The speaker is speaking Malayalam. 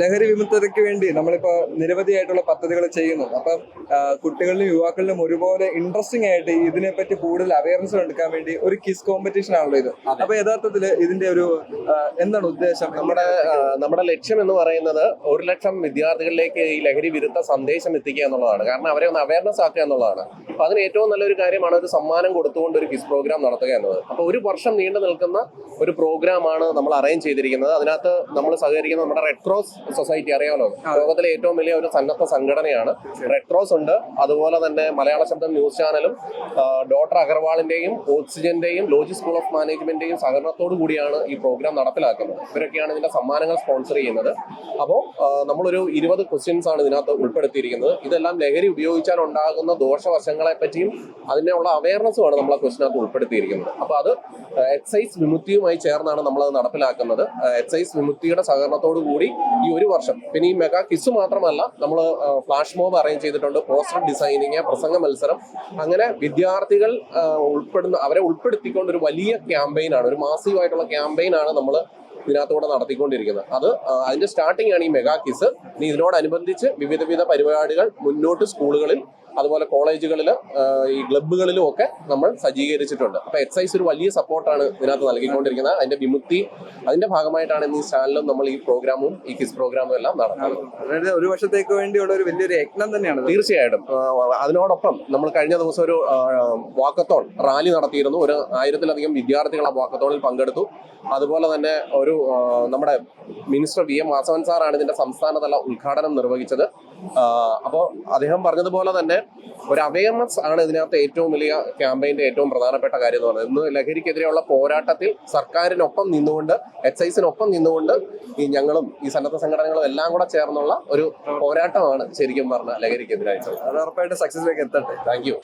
ലഹരി വിമുക്തതയ്ക്ക് വേണ്ടി നമ്മളിപ്പോ നിരവധിയായിട്ടുള്ള പദ്ധതികൾ ചെയ്യുന്നു. അപ്പം കുട്ടികളിലും യുവാക്കളിലും ഒരുപോലെ ഇൻട്രസ്റ്റിംഗ് ആയിട്ട് ഇതിനെപ്പറ്റി കൂടുതൽ അവയർനെസ് എടുക്കാൻ വേണ്ടി ഒരു കിസ് കോമ്പറ്റീഷൻ ആണല്ലോ ഇത്. അപ്പൊ യഥാർത്ഥത്തിൽ ഇതിന്റെ ഒരു എന്താണ് ഉദ്ദേശം? നമ്മുടെ നമ്മുടെ ലക്ഷ്യം എന്ന് പറയുന്നത് ഒരു ലക്ഷം വിദ്യാർത്ഥികളിലേക്ക് ഈ ലഹരി വിരുദ്ധ സന്ദേശം എത്തിക്കുക എന്നുള്ളതാണ്. കാരണം അവരെ ഒന്ന് അവയർനെസ് ആക്കുക എന്നുള്ളതാണ്. അപ്പൊ അതിന് ഏറ്റവും നല്ലൊരു കാര്യമാണ് ഒരു സമ്മാനം കൊടുത്തുകൊണ്ട് ഒരു കിസ് പ്രോഗ്രാം നടത്തുക എന്നത്. അപ്പൊ ഒരു വർഷം നീണ്ടു നിൽക്കുന്ന ഒരു പ്രോഗ്രാം ആണ് നമ്മൾ അറേഞ്ച് ചെയ്തിരിക്കുന്നത്. അതിനകത്ത് നമ്മൾ സഹകരിക്കുന്നത് നമ്മുടെ റെഡ് ക്രോസ് സൊസൈറ്റി അറിയാമല്ലോ ലോകത്തിലെ ഏറ്റവും വലിയ ഒരു സന്നദ്ധ സംഘടനയാണ്. റെഡ് ക്രോസ് ഉണ്ട്. അതുപോലെ തന്നെ മലയാള ശബ്ദം ന്യൂസ് ചാനലും ഡോക്ടർ അഗർവാളിന്റെയും ഓക്സിജന്റെയും ലോജി സ്കൂൾ ഓഫ് മാനേജ്മെന്റിന്റെയും സഹകരണത്തോടു കൂടിയാണ് ഈ പ്രോഗ്രാം നടപ്പിലാക്കുന്നത്. ഇവരൊക്കെയാണ് ഇതിന്റെ സമ്മാനങ്ങൾ സ്പോൺസർ ചെയ്യുന്നത്. അപ്പോൾ നമ്മളൊരു ഇരുപത് ക്വസ്റ്റ്യൻസ് ആണ് ഇതിനകത്ത് ഉൾപ്പെടുത്തിയിരിക്കുന്നത്. ഇതെല്ലാം ലഹരി ഉപയോഗിച്ചാൽ ഉണ്ടാകുന്ന ദോഷവശങ്ങളെ പറ്റിയും അതിനുള്ള അവയർനെസ്സുമാണ് നമ്മൾ ക്വസ്റ്റിനകത്ത് ഉൾപ്പെടുത്തിയിരിക്കുന്നത്. അപ്പോൾ അത് എക്സൈസ് വിമുക്തിയുമായി ചേർന്നാണ് നമ്മൾ അത് നടപ്പിലാക്കുന്നത് എക്സൈസ് വിമുക്തിയുടെ സഹകരണത്തോടു കൂടി ഈ ഒരു വർഷം. പിന്നെ ഈ മെഗാ കിസ് മാത്രമല്ല നമ്മൾ ഫ്ലാഷ് മോബ് അറേഞ്ച് ചെയ്തിട്ടുണ്ട് പോസ്റ്റർ ഡിസൈനിങ് പ്രസംഗ മത്സരം. അങ്ങനെ വിദ്യാർത്ഥികൾ ഉൾപ്പെടുന്ന അവരെ ഉൾപ്പെടുത്തിക്കൊണ്ട് ഒരു വലിയ ക്യാമ്പയിനാണ് ഒരു മാസീവ് ആയിട്ടുള്ള ക്യാമ്പയിനാണ് നമ്മൾ ഇതിനകത്തൂടെ നടത്തിക്കൊണ്ടിരിക്കുന്നത്. അത് അതിന്റെ സ്റ്റാർട്ടിംഗ് ആണ് ഈ മെഗാ കിസ്. ഇനി ഇതിനോടനുബന്ധിച്ച് വിവിധ വിധ പരിപാടികൾ മുന്നോട്ട് സ്കൂളുകളിൽ അതുപോലെ കോളേജുകളിൽ ഈ ക്ലബ്ബുകളിലും ഒക്കെ നമ്മൾ സജ്ജീകരിച്ചിട്ടുണ്ട്. അപ്പൊ എക്സൈസ് ഒരു വലിയ സപ്പോർട്ടാണ് ഇതിനകത്ത് നൽകിക്കൊണ്ടിരിക്കുന്നത്. അതിന്റെ വിമുക്തി അതിന്റെ ഭാഗമായിട്ടാണ് ഇന്ന് ഈ ചാനലും നമ്മൾ ഈ പ്രോഗ്രാമും ഈ കിസ് പ്രോഗ്രാമും എല്ലാം നടത്തുന്നത്. ഒരു വർഷത്തേക്ക് വേണ്ടിയുള്ള ഒരു വലിയൊരു യജ്ഞം തന്നെയാണ്. തീർച്ചയായിട്ടും. അതിനോടൊപ്പം നമ്മൾ കഴിഞ്ഞ ദിവസം ഒരു വാക്കത്തോൺ റാലി നടത്തിയിരുന്നു. ഒരു ആയിരത്തിലധികം വിദ്യാർത്ഥികൾ ആ വാക്കത്തോണിൽ പങ്കെടുത്തു. അതുപോലെ തന്നെ ഒരു നമ്മുടെ മിനിസ്റ്റർ വി എം വാസവൻ സാറാണ് ഇതിന്റെ സംസ്ഥാനതല ഉദ്ഘാടനം നിർവഹിച്ചത്. അപ്പോൾ അദ്ദേഹം പറഞ്ഞതുപോലെ തന്നെ ഒരു അവയർനെസ് ആണ് ഇതിനകത്ത് ഏറ്റവും വലിയ ക്യാമ്പയിന്റെ ഏറ്റവും പ്രധാനപ്പെട്ട കാര്യം എന്ന് പറയുന്നത്. ഇന്ന് ലഹരിക്കെതിരെയുള്ള പോരാട്ടത്തിൽ സർക്കാരിനൊപ്പം നിന്നുകൊണ്ട് എക്സൈസിനൊപ്പം നിന്നുകൊണ്ട് ഈ ഞങ്ങളും ഈ സന്നദ്ധ സംഘടനകളും എല്ലാം കൂടെ ചേർന്നുള്ള ഒരു പോരാട്ടമാണ് ശരിക്കും പറഞ്ഞ ലഹരിക്കെതിരായിട്ട് അത് ഉറപ്പായിട്ട് സക്സസിലേക്ക് എത്തട്ടെ. Thank you